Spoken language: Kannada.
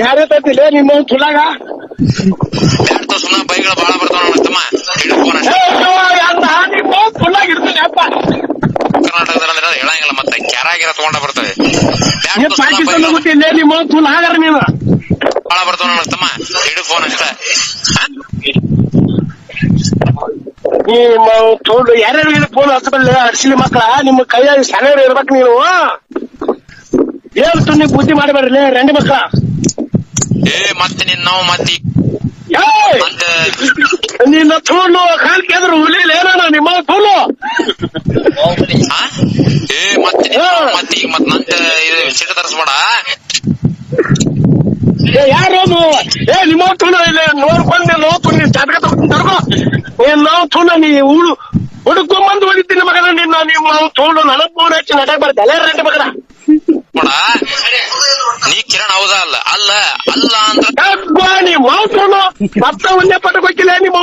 ಯಾರೇ ತತ್ತಿಲ್ಲ ನಿಮ್ಮ ಸುಲಾಗ ಬ್ಯಾಡ್ ತೋ ಸುಮ್ಮನೆ ಬೈಗಳು ಬಾಳ ಬರ್ತಾವ ನೋಡ ತಮ್ಮ ನಿಮ್ಮ ತುಲಾಗ ಇರ್ತೀನಿ ಅಪ್ಪ ಕರ್ನಾಟಕದಲ್ಲಿ ಅಂದ್ರೆ ಹೇಳಂಗಿಲ್ಲ ಮತ್ತೆ ಕ್ಯಾರಾಗಿರ ತಗೊಂಡ ಬರ್ತವೆ ನಿಮ್ಮ ತುಲಾಗರ ನೀನು ಬಾಳ ಬರ್ತಾವ ನೋಡ ತಮ್ಮ ಹಿಡಿದು ಫೋನ್ ಅಷ್ಟೇ? ನಿಮ್ಮ ತೋಡು ಯಾರ್ಯಾರಿಗೆ ಫೋನ್ ಹಚ್ಚಬಲ್ಲ ಅರ್ಸಿಲಿ ಮಕ್ಕಳ? ನಿಮ್ಮ ಕೈಯಾಗ ಸೆಲೆರ್ ಇರ್ಬೇಕು ನೀವು. ಹೇಳ್ತು ನೀವು ಬುದ್ಧಿ ಮಾಡಬೇಡ್ರಿ ರಂಡಿ ಮಕ್ಕಳ ಏ ಮತ್ತೆ ನಿನ್ ನಾವು ಮತ್ತೆ! ಮತ್ತೆ ನಿನ್ನ ತೋಳು ಕಾಲ್ ಕೆದ್ರು ಹುಲಿಲ್ ಏನಣ್ಣ ನಿಮ್ಮ ತೋಲು? ಏ ಮತ್ತೆ ನಿನ್ನ ಮತ್ತೆ ಈಗ ಮತ್ತೆ ನಂತ ಇದು ಸಿಟ್ಟು ತರಿಸ್ಬೇಡ. ಏ ಯಾರು ಏ ನಿಮ್ಮ ತೂನ ಇಲ್ಲ ನೋಡ್ಕೊಂಡು ನೋವು ಚಟಕ ಚಾಟಕ ತರ್ಕೋ ಏ ನಾವು ತೂನ ನೀ ಉಳು ಹುಡುಕೊಂಬಂದು ಹೊಡಿತೀನಿ ಮಗನ ನಿನ್ನ ನಿಮ್ಮ ತೋಳು ನನಗ್ ಫೋನ್ ಹಚ್ಚಿ ಬರ್ತ ಎಲ್ಲ ರಂಡಿ ಮಗನ ನೋಡ ಅಲ್ಲ ಅಲ್ಲ ಅಲ್ಲ ಅಂದ್ರ ಯಬ್ಬಾ, ನಿಮ್ಮ ತೋಳು ಮತ್ತೆ ಒಂದೇ ಪಟ್ಟ ಗೊತ್ತಿಲ್ಲ ನಿಮ್ಮ